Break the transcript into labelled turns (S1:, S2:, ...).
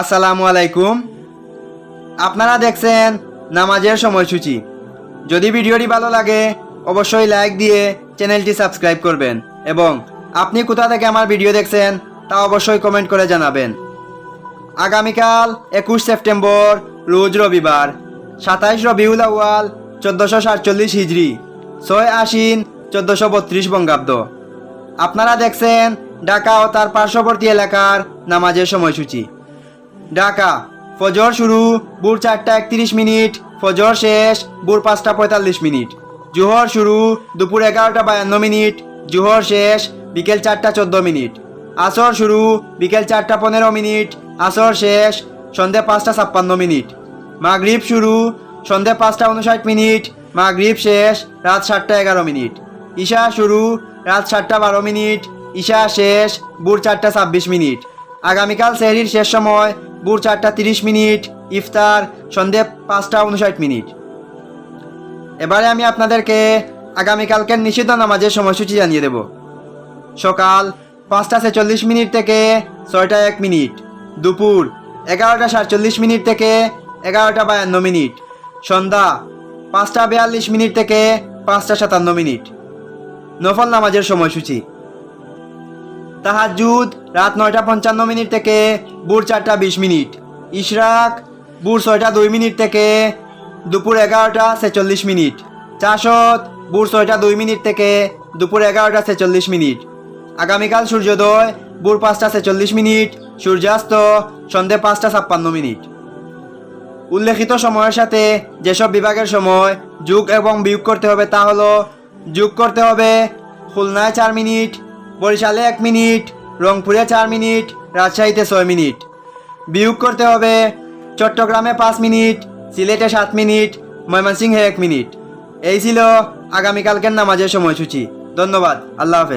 S1: আসসালামু আলাইকুম। আপনারা দেখছেন নামাজের সময়সূচি। যদি ভিডিওটি ভালো লাগে, অবশ্যই লাইক দিয়ে চ্যানেলটি সাবস্ক্রাইব করবেন এবং আপনি কোথা থেকে আমার ভিডিও দেখছেন তা অবশ্যই কমেন্ট করে জানাবেন। আগামীকাল একুশ সেপ্টেম্বর, রোজ রবিবার, সাতাইশ রবিউল আউয়াল, চোদ্দোশো সাতচল্লিশ হিজড়ি ছয় আশ্বিন, চোদ্দোশো বত্রিশ বঙ্গাব্দ। আপনারা দেখছেন ঢাকা ও তার পার্শ্ববর্তী এলাকার নামাজের সময়সূচি। ঢাকা। ফজর শুরু, ভোর চারটা একত্রিশ মিনিট, ফজর শেষ, ভোর পাঁচটা পঁয়তাল্লিশ মিনিট। জোহর শুরু, দুপুর এগারোটা বায়ান্ন মিনিট, জোহর শেষ, বিকেল চারটা চোদ্দ মিনিট। আসর শুরু, বিকেল চারটা পনেরো মিনিট, আসর শেষ সন্ধে পাঁচটা ছাপ্পান্ন মিনিট। মাগরিব শুরু সন্ধে পাঁচটা উনষাট মিনিট, মাগরিব শেষ, রাত সাতটা এগারো মিনিট। ঈশা শুরু, রাত সাতটা বারো মিনিট, ঈশা শেষ, ভোর চারটা ছাব্বিশ মিনিট। আগামীকাল সেহরির শেষ সময়, ভোর চারটা তিরিশ মিনিট, ইফতার, সন্ধে পাঁচটা উনষাট মিনিট। এবারে আমি আপনাদেরকে আগামীকালকের নিষিদ্ধ নামাজের সময়সূচি জানিয়ে দেব। সকাল পাঁচটা ছেচল্লিশ মিনিট থেকে ছয়টা এক মিনিট, দুপুর এগারোটা সাতচল্লিশ মিনিট থেকে এগারোটা বায়ান্ন মিনিট, সন্ধ্যা পাঁচটা বিয়াল্লিশ মিনিট থেকে পাঁচটা সাতান্ন মিনিট। নফল নামাজের সময়সূচি। তাহাজুদ রাত নয়টা পঞ্চান্ন মিনিট থেকে, ভোর চারটা বিশ মিনিট। ইশরাক, ভোর ছয়টা দুই মিনিট থেকে, দুপুর এগারোটা ছেচল্লিশ মিনিট। চাষত, ভোর ছয়টা দুই মিনিট থেকে, দুপুর এগারোটা ছেচল্লিশ মিনিট। আগামীকাল সূর্যোদয়, ভোর পাঁচটা ছেচল্লিশ মিনিট, সূর্যাস্ত, সন্ধে পাঁচটা ছাপ্পান্ন মিনিট। উল্লেখিত সময়ের সাথে যেসব বিভাগের সময় যোগ এবং বিয়োগ করতে হবে তা হলো, যোগ করতে হবে খুলনায় চার মিনিট বরিশালে এক মিনিট, রংপুরে চার মিনিট, রাজশাহীতে ছয় মিনিট। বিয়োগ করতে হবে চট্টগ্রামে পাঁচ মিনিট, সিলেটে সাত মিনিট, ময়মনসিংহে এক মিনিট। এই ছিল আগামীকালকের নামাজের সময়সূচি। ধন্যবাদ। আল্লাহ হাফেজ।